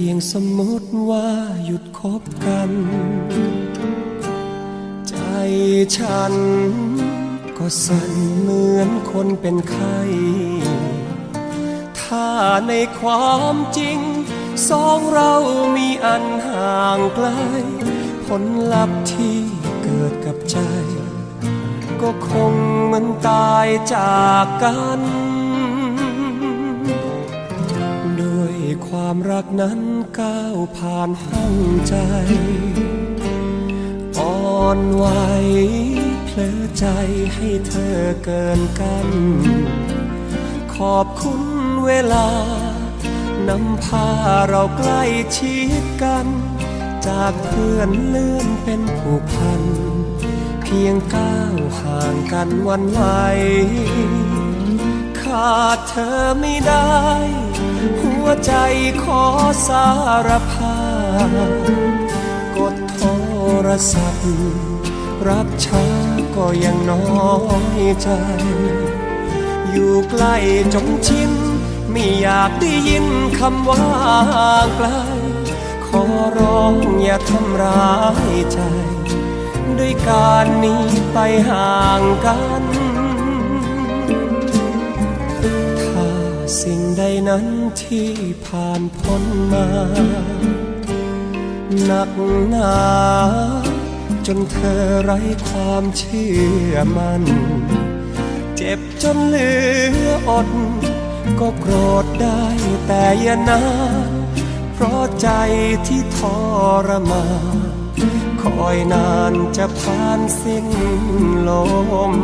พียงสมมติว่าหยุดคบกัน ใจฉันก็สั่นเหมือนคนเป็นไข้ถ้าในความจริง สองเรามีอันห่างไกล ผลลัพธ์ที่เกิดกับใจ ก็คงมือนตายจากกัน ความรักนั้นก้าวผ่านห้องใจอ่อนไหวเพลอใจให้เธอเกินกัน ขอบคุณเวลานำพาเราใกล้ชิดกัน จากเพื่อนเลื่อนเป็นผูกพัน เพียงก้าวห่างกันวันไหวขาดเธอไม่ได้ ใจขอสารภาพกดโทรศัพท์ รับช้าก็ยังน้อยใจ อยู่ใกล้จนชินไม่อยากได้ยินคำว่าไกล ขอร้องอย่าทำร้ายใจ ด้วยการหนี้ไปห่างกัน สิ่งใดนั้นที่ผ่านพ้นมา หนักหนาจนเธอไร้ความเชื่อมัน่นเจ็บจนเหลืออด ก็โกรธได้แต่อย่านาเพราะใจที่ทรมานคอยนานจะผ่านสิ้นลม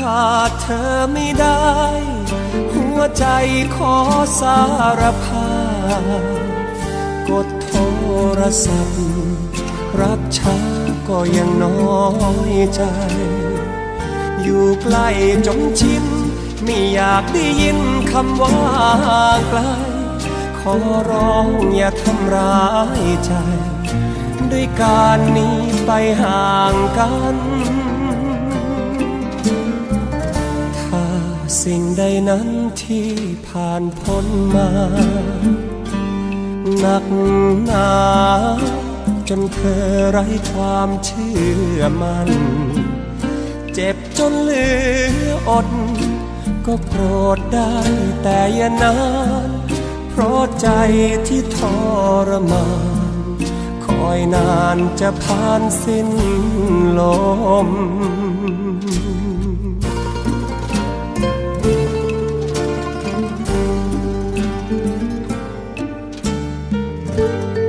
ขาดเธอไม่ได้ หัวใจขอสารภาพกดโทรศัพท์ รับช้าก็ยังน้อยใจ อยู่ใกล้จนชินไม่อยากได้ยินคำว่าไกล ขอร้องอย่าทำร้ายใจ ด้วยการหนี้ไปห่างกัน สิ่งใดนั้นที่ผ่านพ้นมาหนักหนาจนเธอไร้ความเชื่อมัน่นเจ็บจนเหลืออด ก็โกรธได้แต่อย่านานเพราะใจที่ทรมานคอยนานจะผ่านสิ้นลม Música